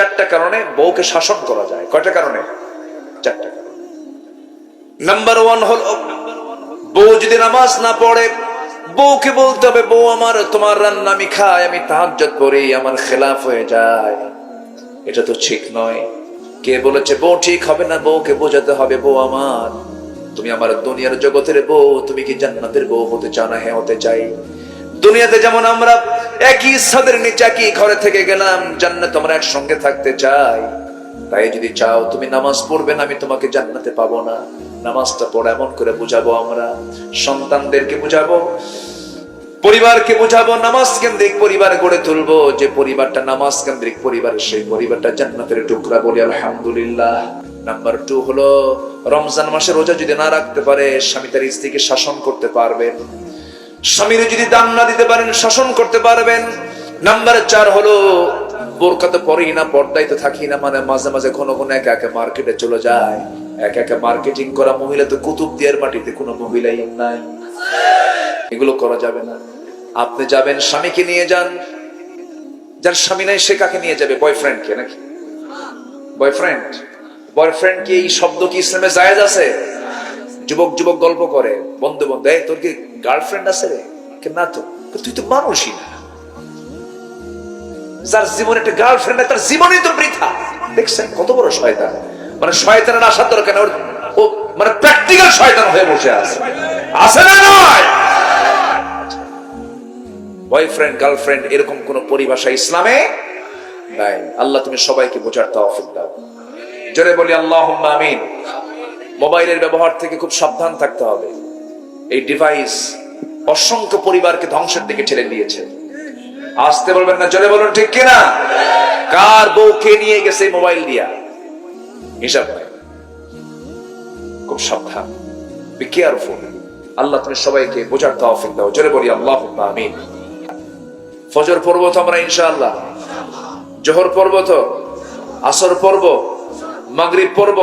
চারটা কারণে বউকে শাসন করা যায়। কয়টা কারণে? চারটা নাম্বার ওয়ান হল, বউ যদি নামাজ না পড়ে, বউকে বলতে হবে, বউ আমার, তোমার রান্না আমি খাই, আমি তাহাজ্জত করি আমার খেলাফ হয়ে যায়। এটা তো ঠিক নয়। কে বলেছে, বউ ঠিক হবে না, বউকে বোঝাতে হবে, বউ আমার। তুমি আমার দুনিয়ার জগতের বউ, তুমি কি জান্নাতের বউ হতে চাও না? হ্যাঁ হতে চাই। দুনিয়াতে যেমন আমরা একই ছাদের নিচে, একই ঘরে থেকে গেলাম। জান্নাত আমরা একসঙ্গে থাকতে চাই। তাই যদি চাও তুমি নামাজ পড়বে না, আমি তোমাকে জান্নাতে পাবো না। নামাজটা পড়ে এমন করে বুঝাবো আমরা। সন্তানদেরকে বুঝাবো, পরিবারকে বুঝাবো, নামাজ কেন্দ্রিক পরিবার গড়ে তুলবো। যে পরিবারটা নামাজ কেন্দ্রিক পরিবার, সেই পরিবারটা জান্নাতের টুকরা বলি আলহামদুলিল্লাহ। নাম্বার টু হলো, রমজান মাসে রোজা যদি না রাখতে পারে, স্বামী তার স্ত্রীকে শাসন করতে পারবেন। স্বামীর যদি দান না দিতে পারেন, শাসন করতে পারবেন। নাম্বার চার হলো বোরকা তো পরেই না, পর্দায় তো থাকি না মানে মাঝে মাঝে ঘন ঘন একা একা মার্কেটে চলে যায়। একা একা মার্কেটিং করা মহিলা তো কুতুব দিয়ার মাটিতে, কোনো মহিলাই নাই। এগুলো করা যাবে না। আপনি যাবেন, স্বামীকে নিয়ে যান। যার স্বামী নাই, সে কাকে নিয়ে যাবে? বয়ফ্রেন্ডকে নাকি? বয়ফ্রেন্ড বয়ফ্রেন্ড কি এই শব্দ কি ইসলামে জায়েজ আছে? যুবক যুবক গল্প করে, বন্ধু বন্ধু, এই, তোর কি গার্লফ্রেন্ড আছে রে? না তো। তুই তো মানুষই না। যার জীবনে একটা গার্লফ্রেন্ড তার জীবনই তো বৃথা। দেখছেন, কত বড় শয়তান। মানে শয়তানের আসার দরকার ওর- ও মানে প্র্যাকটিক্যাল শয়তান হয়ে বসে আছে। আছে না নয়? বয়ফ্রেন্ড গার্লফ্রেন্ড এরকম কোন পরিভাষা ইসলামে নাই। আল্লাহ, তুমি সবাইকে বোঝার তৌফিক দাও। জোরে বলি আল্লাহ আমিন। মোবাইলের ব্যবহার থেকে খুব সাবধান থাকতে হবে। এই ডিভাইস অসংখ্য পরিবারকে ধ্বংসের দিকে ঠেলে দিয়েছে। আসতে বলবেন না, জোরে বলুন, ঠিক কিনা? কার বউ কে নিয়ে গেছে মোবাইল দিয়া? হিসাব খুব সাবধান। বি কেয়ারফুল আল্লাহ তুমি সবাইকে বোঝার তৌফিক দাও। জোরে বলি আল্লাহ আমিন। ফজর পর্ব তো আমরা ইনশাআল্লাহ। জোহর পর্ব তো? আসর পর্ব? মাগরিব পর্ব?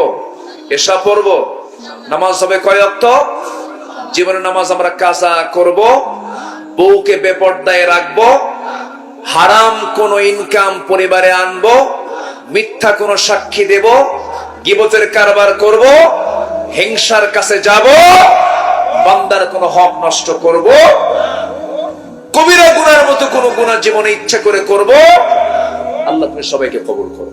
এশা পর্ব নামাজ হবে কয় অক্ত জীবনে নামাজ আমরা কাজা করব, বউকে বেপর্দায় রাখব, হারাম কোন ইনকাম পরিবারে আনব, মিথ্যা কোন সাক্ষী দেব, গিবতের কারবার করব, হিংসার কাছে যাব, বান্দার কোন হক নষ্ট করব, কবিরা গুনার মতো কোন গুণা জীবনে ইচ্ছা করে করব, আল্লাহ তুমি সবাইকে কবুল করো।